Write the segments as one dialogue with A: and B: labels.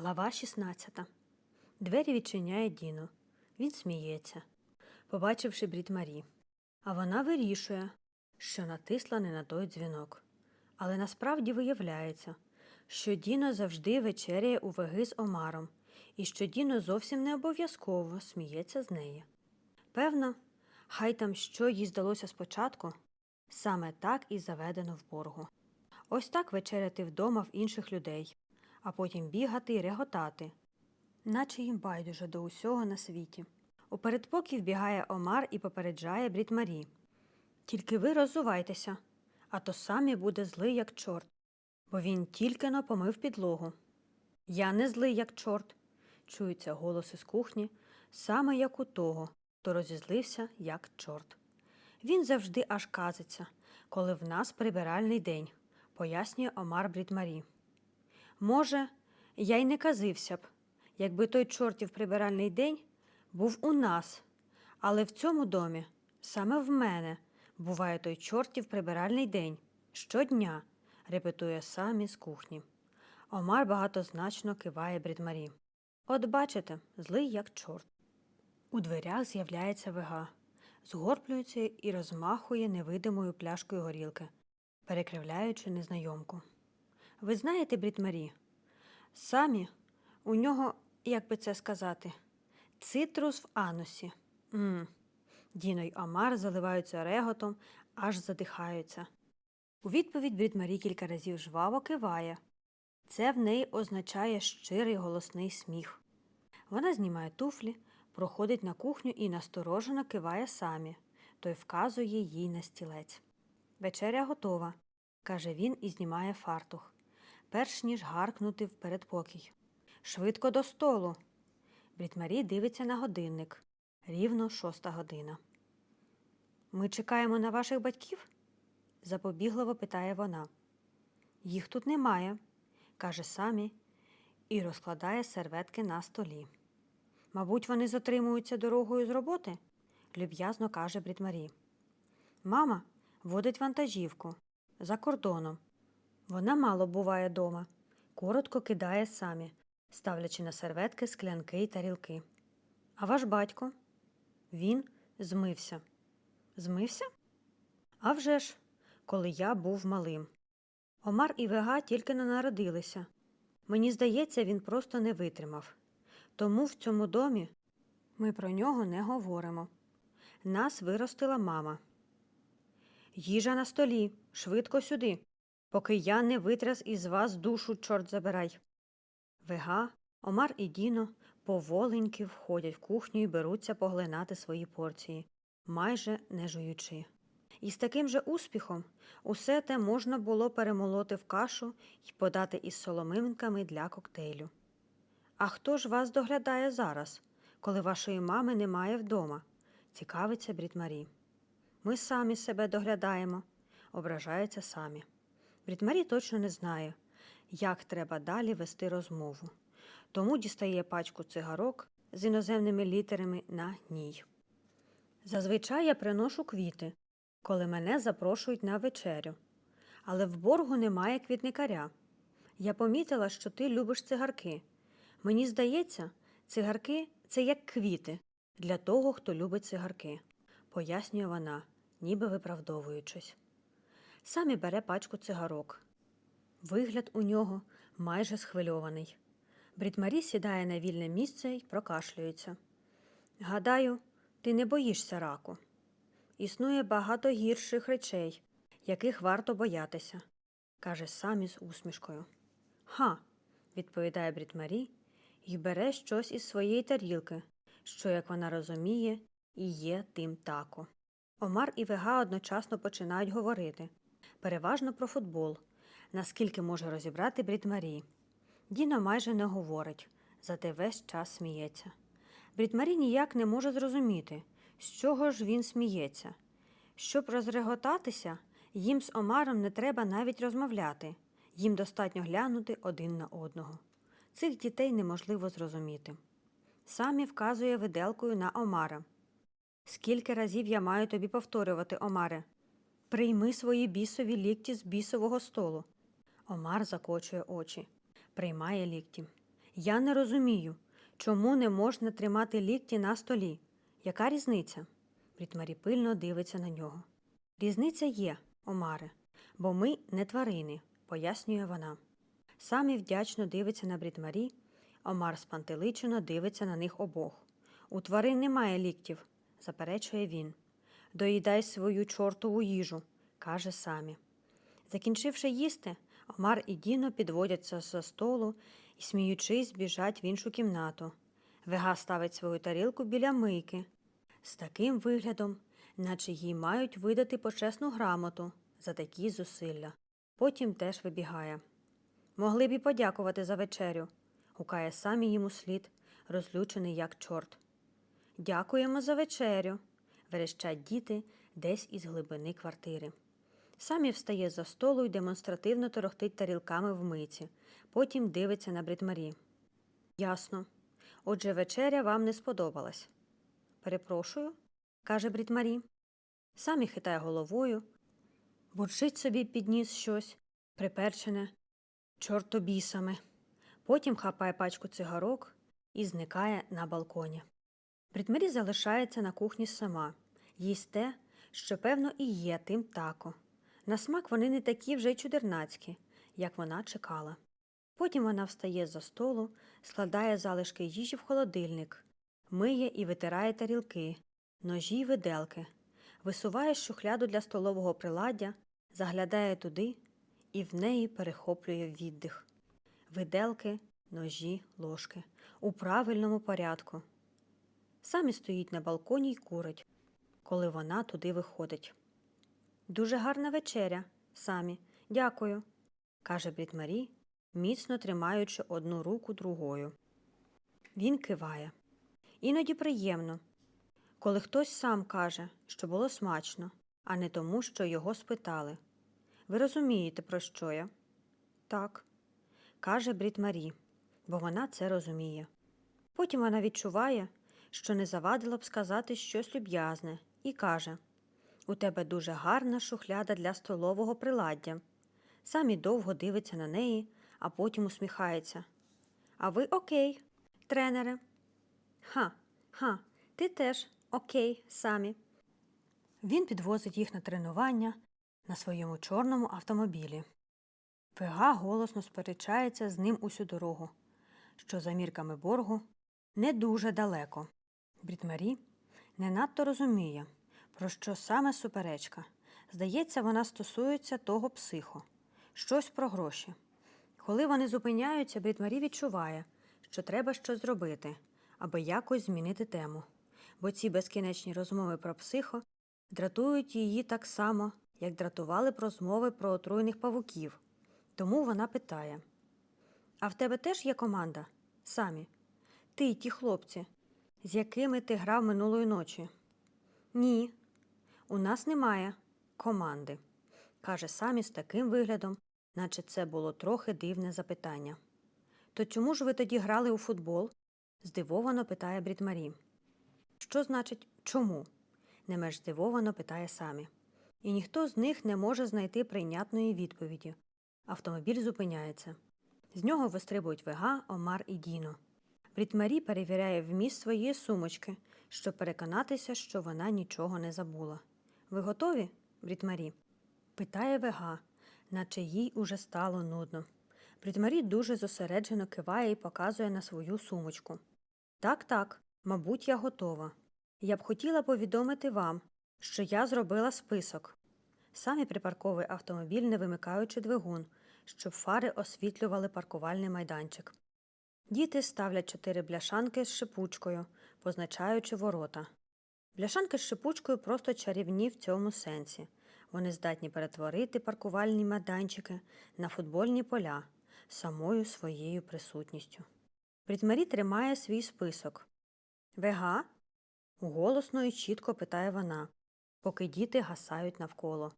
A: Глава 16. Двері відчиняє Діно. Він сміється, побачивши Брід Марі. А вона вирішує, що натисла не на той дзвінок. Але насправді виявляється, що Діно завжди вечеряє у ваги з Омаром, і що Діно зовсім не обов'язково сміється з неї. Певно, хай там що їй здалося спочатку, саме так і заведено в боргу. Ось так вечеряти вдома в інших людей, а потім бігати і реготати, наче їм байдуже до усього на світі. У передпокій вбігає Омар і попереджає Брід Марі. Тільки ви роззувайтеся, а то самі буде злий, як чорт, бо він тільки но помив підлогу. Я не злий, як чорт, чується голос із кухні, саме як у того, хто розізлився, як чорт. Він завжди аж казиться, коли в нас прибиральний день, пояснює Омар Брідмарі. Може, я й не казився б, якби той чортів прибиральний день був у нас, але в цьому домі, саме в мене, буває той чортів прибиральний день щодня, репетує сам із кухні. Омар багатозначно киває Брідмарі. От бачите, злий як чорт. У дверях з'являється вега, згорплюється і розмахує невидимою пляшкою горілки, перекривляючи незнайомку. Ви знаєте, Брітмарі, самі у нього, як би це сказати, цитрус в анусі. М. Діно й Омар заливаються реготом, аж задихаються. У відповідь Брітмарі кілька разів жваво киває. Це в неї означає щирий голосний сміх. Вона знімає туфлі, проходить на кухню і насторожено киває самі. Той вказує їй на стілець. Вечеря готова, каже він і знімає фартух, перш ніж гаркнути в передпокій. Швидко до столу. Брітмарі дивиться на годинник. Рівно шоста година. Ми чекаємо на ваших батьків? запобігливо питає вона. Їх тут немає, каже самі і розкладає серветки на столі. Мабуть, вони затримуються дорогою з роботи, люб'язно каже Брітмарі. Мама водить вантажівку за кордоном. Вона мало буває дома, коротко кидає самі, ставлячи на серветки склянки й тарілки. А ваш батько? Він змився. Змився? А вже ж, коли я був малим. Омар і Вега тільки не народилися. Мені здається, він просто не витримав. Тому в цьому домі ми про нього не говоримо. Нас виростила мама. Їжа на столі, швидко сюди, поки я не витряс із вас душу, чорт забирай. Вега, Омар і Діно поволеньки входять в кухню і беруться поглинати свої порції, майже не жуючи. І з таким же успіхом усе те можна було перемолоти в кашу і подати із соломинками для коктейлю. А хто ж вас доглядає зараз, коли вашої мами немає вдома? цікавиться Брітмарі. Ми самі себе доглядаємо, ображається самі. Брітмарі точно не знає, як треба далі вести розмову, тому дістає пачку цигарок з іноземними літерами на ній. Зазвичай я приношу квіти, коли мене запрошують на вечерю, але в боргу немає квітникаря. Я помітила, що ти любиш цигарки. Мені здається, цигарки це як квіти для того, хто любить цигарки, пояснює вона, ніби виправдовуючись. Самі бере пачку цигарок. Вигляд у нього майже схвильований. Брітмарі сідає на вільне місце і прокашлюється. Гадаю, ти не боїшся раку. Існує багато гірших речей, яких варто боятися, каже самі з усмішкою. Ха, відповідає Брітмарі і бере щось із своєї тарілки, що, як вона розуміє, і є тим тако. Омар і Вега одночасно починають говорити переважно про футбол, наскільки може розібрати Брітмарі. Діно майже не говорить, зате весь час сміється. Брітмарі ніяк не може зрозуміти, з чого ж він сміється. Щоб розреготатися, їм з Омаром не треба навіть розмовляти, їм достатньо глянути один на одного. Цих дітей неможливо зрозуміти. Самі вказує виделкою на Омара. Скільки разів я маю тобі повторювати, Омаре? Прийми свої бісові лікті з бісового столу. Омар закочує очі, приймає лікті. Я не розумію, чому не можна тримати лікті на столі. Яка різниця? Брітмарі пильно дивиться на нього. Різниця є, Омаре, бо ми не тварини, пояснює вона. Самі вдячно дивиться на Брітмарі, Омар спантеличено дивиться на них обох. У тварин немає ліктів, заперечує він. Доїдай свою чортову їжу, каже самі. Закінчивши їсти, Омар і Діно підводяться за столу і, сміючись, біжать в іншу кімнату. Вега ставить свою тарілку біля мийки з таким виглядом, наче їй мають видати почесну грамоту за такі зусилля. Потім теж вибігає. Могли б і подякувати за вечерю, гукає самі йому слід, розлючений як чорт. Дякуємо за вечерю, верещать діти десь із глибини квартири. Самі встає за столу і демонстративно торохтить тарілками в миці, потім дивиться на Бритмарі. Ясно. Отже, вечеря вам не сподобалась. Перепрошую, каже Брітмарі. Самі хитає головою, бурчить собі під ніс щось, приперчене, чортобісами. Потім хапає пачку цигарок і зникає на балконі. Брітмарі залишається на кухні сама, їсть те, що, певно, і є тим тако. На смак вони не такі вже й чудернацькі, як вона чекала. Потім вона встає за столу, складає залишки їжі в холодильник, миє і витирає тарілки, ножі й виделки, висуває шухляду для столового приладдя, заглядає туди і в неї перехоплює віддих. Виделки, ножі, ложки у правильному порядку. Самі стоїть на балконі й курить, коли вона туди виходить. Дуже гарна вечеря, самі. Дякую, каже Брітмарі, міцно тримаючи одну руку другою. Він киває. Іноді приємно, коли хтось сам каже, що було смачно, а не тому, що його спитали. Ви розумієте, про що я? Так, каже Брітмарі, бо вона це розуміє. Потім вона відчуває, що не завадила б сказати щось люб'язне, і каже У тебе дуже гарна шухляда для столового приладдя. Самі довго дивиться на неї, а потім усміхається. А ви окей, тренере. Ха, ха, ти теж окей, самі. Він підвозить їх на тренування на своєму чорному автомобілі. Вега голосно сперечається з ним усю дорогу, що за мірками боргу не дуже далеко. Брітмарі не надто розуміє, про що саме суперечка. Здається, вона стосується того психо, щось про гроші. Коли вони зупиняються, Брітмарі відчуває, що треба щось зробити, аби якось змінити тему, бо ці безкінечні розмови про психо дратують її так само, як дратували б розмови про отруйних павуків. Тому вона питає: А в тебе теж є команда? Самі? Ти й ті хлопці, з якими ти грав минулої ночі? Ні, у нас немає команди, каже самі з таким виглядом, наче це було трохи дивне запитання. То чому ж ви тоді грали у футбол? здивовано питає Брітмарі. Що значить чому? не менш здивовано питає самі. І ніхто з них не може знайти прийнятної відповіді. Автомобіль зупиняється. З нього вистрибують Вега, Омар і Діно. Брітмарі перевіряє вміст своєї сумочки, щоб переконатися, що вона нічого не забула. Ви готові, Брітмарі? питає Вега, наче їй уже стало нудно. Брітмарі дуже зосереджено киває і показує на свою сумочку. Так, так, мабуть, я готова. Я б хотіла повідомити вам, що я зробила список. Самі припарковує автомобіль, не вимикаючи двигун, щоб фари освітлювали паркувальний майданчик. Діти ставлять чотири бляшанки з шипучкою, позначаючи ворота. Бляшанки з шипучкою просто чарівні в цьому сенсі. Вони здатні перетворити паркувальні майданчики на футбольні поля самою своєю присутністю. Брітмарі тримає свій список. Вега? голосно і чітко питає вона, поки діти гасають навколо,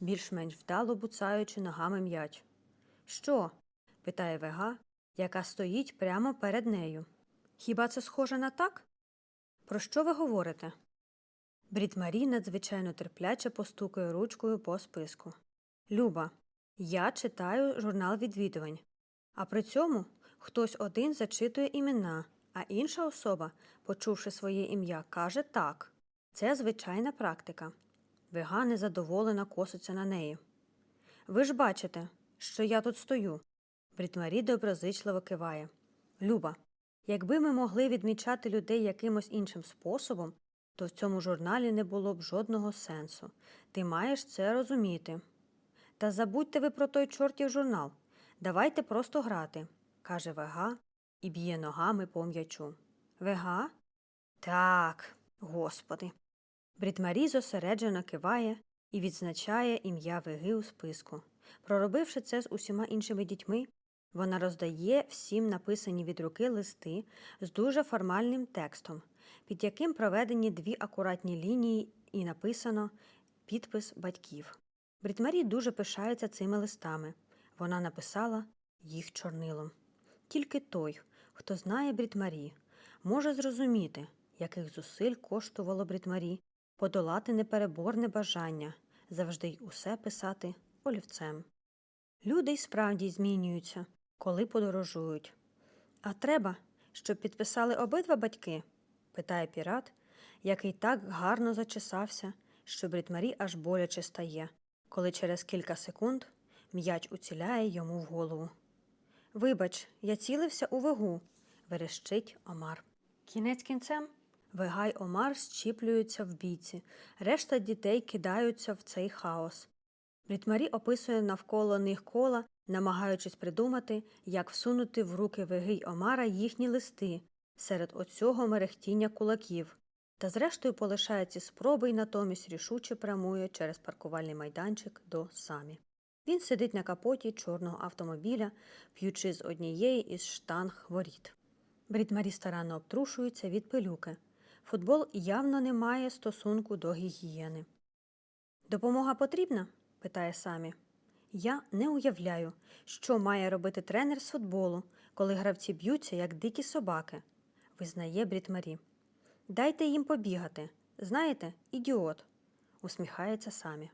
A: більш-менш вдало буцаючи ногами м'яч. Що? питає Вега, яка стоїть прямо перед нею. Хіба це схоже на так? Про що ви говорите? Брід Марі надзвичайно терпляче постукає ручкою по списку. Люба, я читаю журнал відвідувань, а при цьому хтось один зачитує імена, а інша особа, почувши своє ім'я, каже так. Це звичайна практика. Вега незадоволена коситься на неї. Ви ж бачите, що я тут стою. Брітмарі доброзичливо киває. Люба, якби ми могли відмічати людей якимось іншим способом, то в цьому журналі не було б жодного сенсу. Ти маєш це розуміти. Та забудьте ви про той чортів журнал. Давайте просто грати, каже Вега і б'є ногами по м'ячу. Вега? Так, господи. Брітмарі зосереджено киває і відзначає ім'я Веги у списку. Проробивши це з усіма іншими дітьми, вона роздає всім написані від руки листи з дуже формальним текстом, під яким проведені дві акуратні лінії і написано підпис батьків. Брітмарі дуже пишається цими листами. Вона написала їх чорнилом. Тільки той, хто знає Брітмарі, може зрозуміти, яких зусиль коштувало Брітмарі подолати непереборне бажання завжди й усе писати олівцем. Люди й справді змінюються, коли подорожують. А треба, щоб підписали обидва батьки? питає пірат, який так гарно зачесався, що Брітмарі аж боляче стає, коли через кілька секунд м'яч уціляє йому в голову. Вибач, я цілився у вигу, верещить Омар. Кінець кінцем Вега й Омар щіплюються в бійці, решта дітей кидаються в цей хаос. Брітмарі описує навколо них кола, намагаючись придумати, як всунути в руки Веги й Омара їхні листи серед оцього мерехтіння кулаків, та зрештою полишає ці спроби й натомість рішуче прямує через паркувальний майданчик до самі. Він сидить на капоті чорного автомобіля, п'ючи з однієї із штанг воріт. Брітмарі старанно обтрушується від пилюки. Футбол явно не має стосунку до гігієни. Допомога потрібна? питає самі. Я не уявляю, що має робити тренер з футболу, коли гравці б'ються, як дикі собаки, визнає Брітмарі. Дайте їм побігати. Знаєте, ідіот, усміхається самі.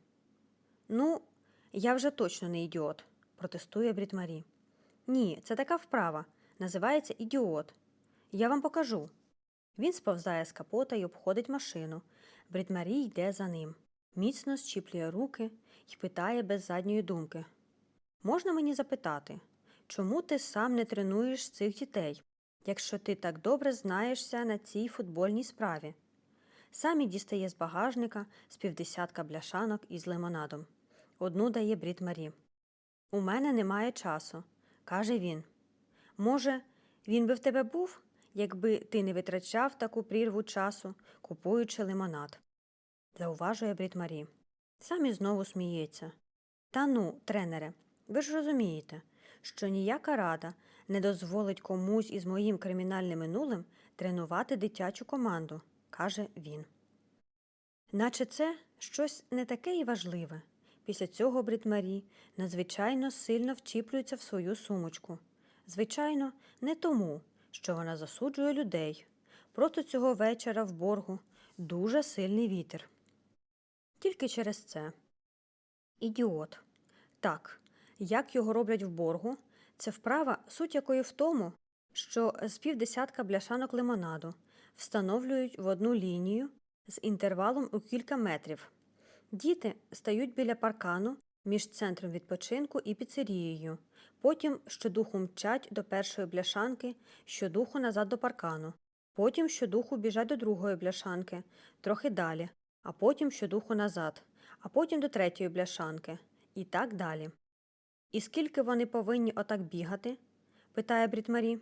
A: Ну, я вже точно не ідіот, протестує Брітмарі. Ні, це така вправа. Називається ідіот. Я вам покажу. Він сповзає з капота і обходить машину. Брітмарі йде за ним, міцно щіплює руки і питає без задньої думки. Можна мені запитати, чому ти сам не тренуєш цих дітей, якщо ти так добре знаєшся на цій футбольній справі? Самі дістає з багажника з півдесятка бляшанок із лимонадом. Одну дає Брід Марі. У мене немає часу, каже він. Може, він би в тебе був, якби ти не витрачав таку прірву часу, купуючи лимонад, зауважує Брід Марі. Самі знову сміється. Та ну, тренере, ви ж розумієте, що ніяка рада не дозволить комусь із моїм кримінальним минулим тренувати дитячу команду, каже він. Наче це щось не таке і важливе. Після цього Брітмарі надзвичайно сильно вчіплюється в свою сумочку. Звичайно, не тому, що вона засуджує людей. Просто цього вечора в боргу дуже сильний вітер. Тільки через це. Ідіот. Так, як його роблять в боргу, це вправа, суть якої в тому, що з півдесятка бляшанок лимонаду встановлюють в одну лінію з інтервалом у кілька метрів. Діти стають біля паркану між центром відпочинку і піцерією. Потім щодуху мчать до першої бляшанки, щодуху назад до паркану. Потім щодуху біжать до другої бляшанки, трохи далі, а потім щодуху назад, а потім до третьої бляшанки. І так далі. І скільки вони повинні отак бігати? питає Брітмарі.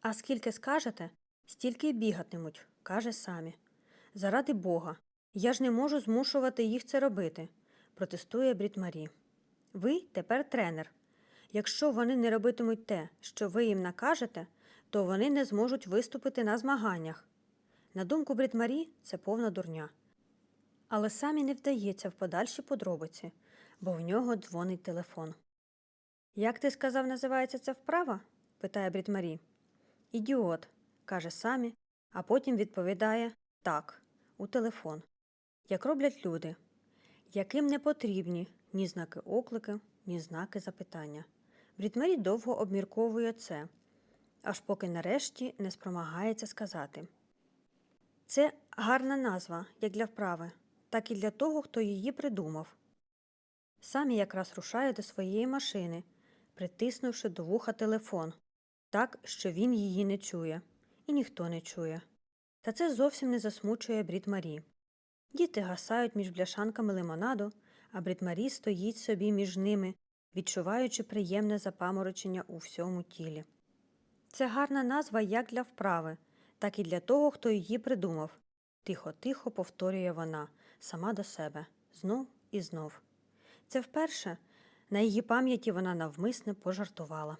A: А скільки скажете, стільки й бігатимуть, каже самі. Заради Бога, я ж не можу змушувати їх це робити, протестує Брітмарі. Ви тепер тренер. Якщо вони не робитимуть те, що ви їм накажете, то вони не зможуть виступити на змаганнях. На думку Брітмарі, це повна дурня. Але самі не вдається в подальші подробиці, бо в нього дзвонить телефон. Як ти сказав, називається ця вправа? питає Брітмарі. Ідіот, каже самі, а потім відповідає так, у телефон. Як роблять люди, яким не потрібні ні знаки оклики, ні знаки запитання. Брітмарі довго обмірковує це, аж поки нарешті не спромагається сказати. Це гарна назва як для вправи, так і для того, хто її придумав. Сам я якраз рушає до своєї машини, притиснувши до вуха телефон, так, що він її не чує, і ніхто не чує. Та це зовсім не засмучує Брід Марі. Діти гасають між бляшанками лимонаду, а Брід Марі стоїть собі між ними, відчуваючи приємне запаморочення у всьому тілі. Це гарна назва як для вправи, так і для того, хто її придумав. Тихо-тихо повторює вона сама до себе, знов і знов. Це вперше на її пам'яті вона навмисне пожартувала.